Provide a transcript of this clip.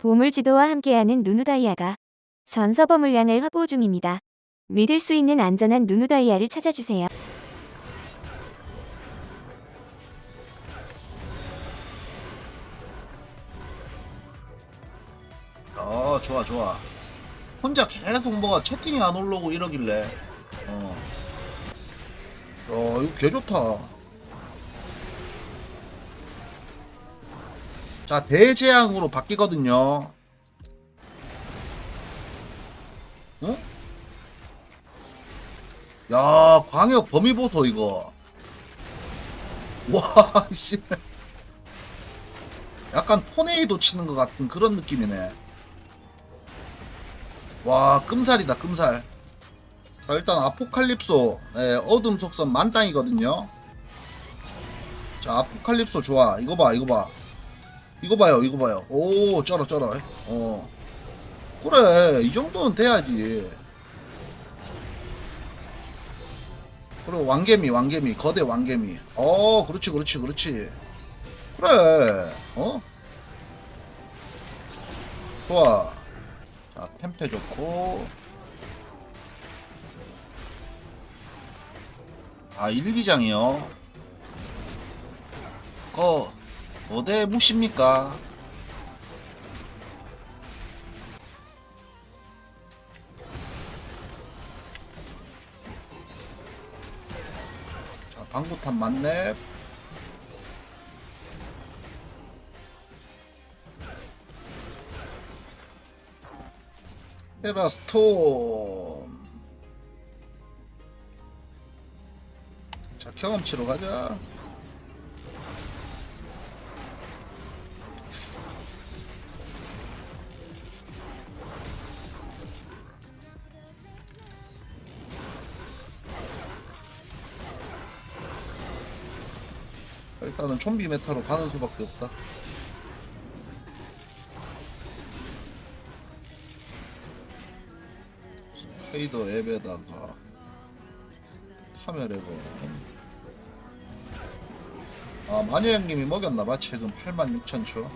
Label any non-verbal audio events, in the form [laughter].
보물 지도와 함께하는 누누다이아가 전 서버 물량을 확보 중입니다. 믿을 수 있는 안전한 누누다이아를 찾아주세요. 어 좋아 좋아 혼자 계속 뭐가 채팅이 안 올라오고 이러길래 어. 어 이거 개 좋다 자 대재앙으로 바뀌거든요. 어? 야 광역 범위 보소 이거. 와씨. [laughs] 약간 토네이도 치는 것 같은 그런 느낌이네. 와 끔살이다 끔살. 자 일단 아포칼립소. 네, 어둠 속성 만땅이거든요. 자 아포칼립소 좋아. 이거 봐 이거 봐 이거 봐요 이거 봐요. 오 쩔어 쩔어. 어. 그래 이 정도는 돼야지. 그리고 왕개미 왕개미 거대 왕개미. 어 그렇지 그렇지 그렇지. 그래 어? 좋아. 자, 템페 좋고. 아, 일기장이요. 거, 어디 무십니까? 자, 방구탄 만렙. 헤라스톰 자 경험치로 가자 일단은 좀비 메타로 가는 수밖에 없다. 페이더 앱에다가 카메라고 아 마녀 형님이 먹였나봐? 최근 86,000초